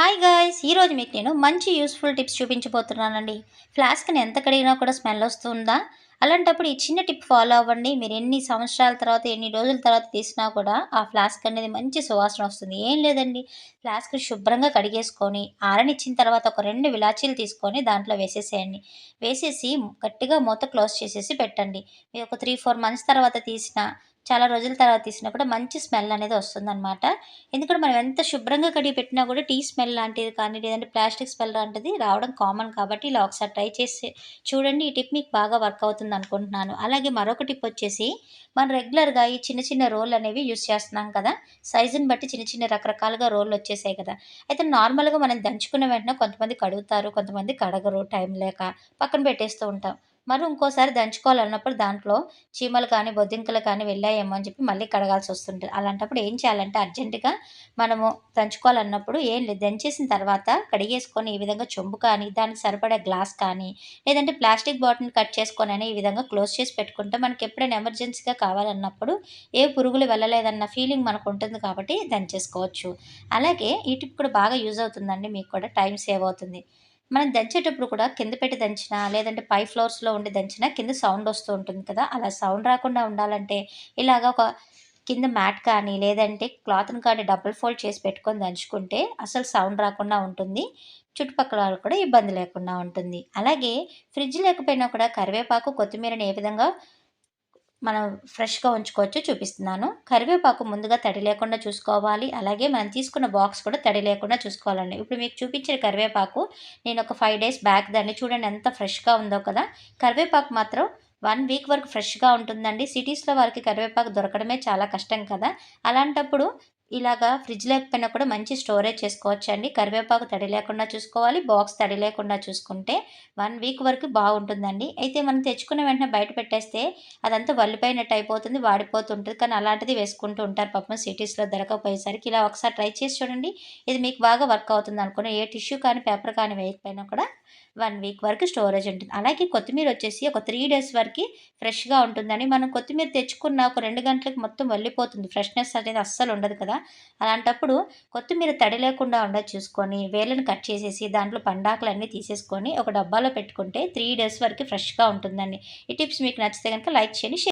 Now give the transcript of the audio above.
Hi guys ఈరోజు మీకు నేను మంచి యూస్ఫుల్ టిప్స్ చూపించబోతున్నానండి. ఫ్లాస్క్ని ఎంత కడిగినా కూడా స్మెల్ వస్తుందా? అలాంటప్పుడు ఈ చిన్న టిప్ ఫాలో అవ్వండి. మీరు ఎన్ని సంవత్సరాల తర్వాత ఎన్ని రోజుల తర్వాత తీసినా కూడా ఆ ఫ్లాస్క్ అనేది మంచి సువాసన వస్తుంది. ఏం లేదండి. ఫ్లాస్క్ శుభ్రంగా కడిగేసుకొని ఆరనిచ్చిన తర్వాత ఒక రెండు విలాచీలు తీసుకొని దాంట్లో వేసేసేయండి. వేసేసి గట్టిగా మూత క్లోజ్ చేసేసి పెట్టండి. మీరు ఒక త్రీ ఫోర్ మంత్స్ తర్వాత తీసిన చాలా రోజుల తర్వాత తీసినా కూడా మంచి స్మెల్ అనేది వస్తుందన్నమాట. ఎందుకంటే మనం ఎంత శుభ్రంగా కడిగి పెట్టినా కూడా టీ స్మెల్ లాంటిది కానీ లేదంటే ప్లాస్టిక్ స్మెల్ లాంటిది రావడం కామన్ కాబట్టి ఇలా ఒకసారి ట్రై చేసి చూడండి. ఈ టిప్ మీకు బాగా వర్క్ అవుతుంది అనుకుంటున్నాను. అలాగే మరొక టిప్ వచ్చేసి మనం రెగ్యులర్గా ఈ చిన్న చిన్న రోల్ అనేవి యూస్ చేస్తున్నాం కదా సైజుని బట్టి చిన్న చిన్న రకరకాలుగా రోళ్ళు వచ్చేసాయి కదా. అయితే నార్మల్గా మనం దంచుకున్న వెంటనే కొంతమంది కడుగుతారు కొంతమంది కడగరు టైం లేక పక్కన పెట్టేస్తూ ఉంటాం. మరి ఇంకోసారి దంచుకోవాలన్నప్పుడు దాంట్లో చీమలు కానీ బొద్దింకలు కానీ వెళ్ళాయేమో అని చెప్పి మళ్ళీ కడగాల్సి వస్తుంటుంది అలాంటప్పుడు ఏం చేయాలంటే అర్జెంటుగా మనము దంచుకోవాలన్నప్పుడు ఏం లేదు. దంచేసిన తర్వాత కడిగేసుకొని ఈ విధంగా చెంబు కానీ దానికి సరిపడే గ్లాస్ కానీ లేదంటే ప్లాస్టిక్ బాటిల్ని కట్ చేసుకొని అని ఈ విధంగా క్లోజ్ చేసి పెట్టుకుంటే మనకి ఎప్పుడైనా ఎమర్జెన్సీగా కావాలన్నప్పుడు ఏ పురుగులు వెళ్ళలేదన్న ఫీలింగ్ మనకు ఉంటుంది కాబట్టి దంచేసుకోవచ్చు. అలాగే ఈ టిప్ కూడా బాగా యూజ్ అవుతుందండి. మీకు కూడా టైం సేవ్ అవుతుంది. మనం దంచేటప్పుడు కూడా కింద పెట్టి దంచినా లేదంటే పై ఫ్లోర్స్లో ఉండి దంచినా కింద సౌండ్ వస్తూ ఉంటుంది కదా. అలా సౌండ్ రాకుండా ఉండాలంటే ఇలాగ ఒక కింద మ్యాట్ కానీ లేదంటే క్లాత్ని కానీ డబుల్ ఫోల్డ్ చేసి పెట్టుకొని దంచుకుంటే అసలు సౌండ్ రాకుండా ఉంటుంది. చుట్టుపక్కల వాళ్ళు కూడా ఇబ్బంది లేకుండా ఉంటుంది. అలాగే ఫ్రిడ్జ్ లేకపోయినా కూడా కరివేపాకు కొత్తిమీరని ఏ విధంగా మనం ఫ్రెష్గా ఉంచుకోవచ్చు చూపిస్తున్నాను. కరివేపాకు ముందుగా తడి లేకుండా చూసుకోవాలి. అలాగే మనం తీసుకున్న బాక్స్ కూడా తడి లేకుండా చూసుకోవాలండి. ఇప్పుడు మీకు చూపించిన కరివేపాకు నేను ఒక ఫైవ్ డేస్ బ్యాక్ దాన్ని చూడండి ఎంత ఫ్రెష్గా ఉందో కదా. కరివేపాకు మాత్రం వన్ వీక్ వరకు ఫ్రెష్గా ఉంటుందండి. సిటీస్లో వారికి కరివేపాకు దొరకడమే చాలా కష్టం కదా. అలాంటప్పుడు ఇలాగా ఫ్రిడ్జ్ లేకపోయినా కూడా మంచి స్టోరేజ్ చేసుకోవచ్చు అండి కరివేపాకు తడి లేకుండా చూసుకోవాలి. బాక్స్ తడి లేకుండా చూసుకుంటే వన్ వీక్ వరకు బాగుంటుందండి. అయితే మనం తెచ్చుకున్న వెంటనే బయట పెట్టేస్తే అదంతా వల్లిపోయినట్టు అయిపోతుంది వాడిపోతుంటుంది. కానీ అలాంటిది వేసుకుంటూ ఉంటారు పాపం సిటీస్లో దొరకకపోయేసరికి ఇలా ఒకసారి ట్రై చేసి చూడండి. ఇది మీకు బాగా వర్క్ అవుతుంది అనుకున్న ఏ టిష్యూ కానీ పేపర్ కానీ వేయకపోయినా కూడా వన్ వీక్ వరకు స్టోరేజ్ ఉంటుంది. అలాగే కొత్తిమీర వచ్చేసి ఒక త్రీ డేస్ వరకు ఫ్రెష్గా ఉంటుందని మనం కొత్తిమీర తెచ్చుకున్న ఒక రెండు గంటలకు మొత్తం వెళ్ళిపోతుంది ఫ్రెష్నెస్ అనేది అస్సలు ఉండదు కదా. అలాంటప్పుడు కొత్తిమీర తడి లేకుండా ఉండదు చూసుకొని వేళ్ళని కట్ చేసేసి దాంట్లో పండాకులు అన్నీ తీసేసుకొని ఒక డబ్బాలో పెట్టుకుంటే త్రీ డేస్ వరకు ఫ్రెష్గా ఉంటుందండి. ఈ టిప్స్ మీకు నచ్చితే కనుక లైక్ చేయండి షేర్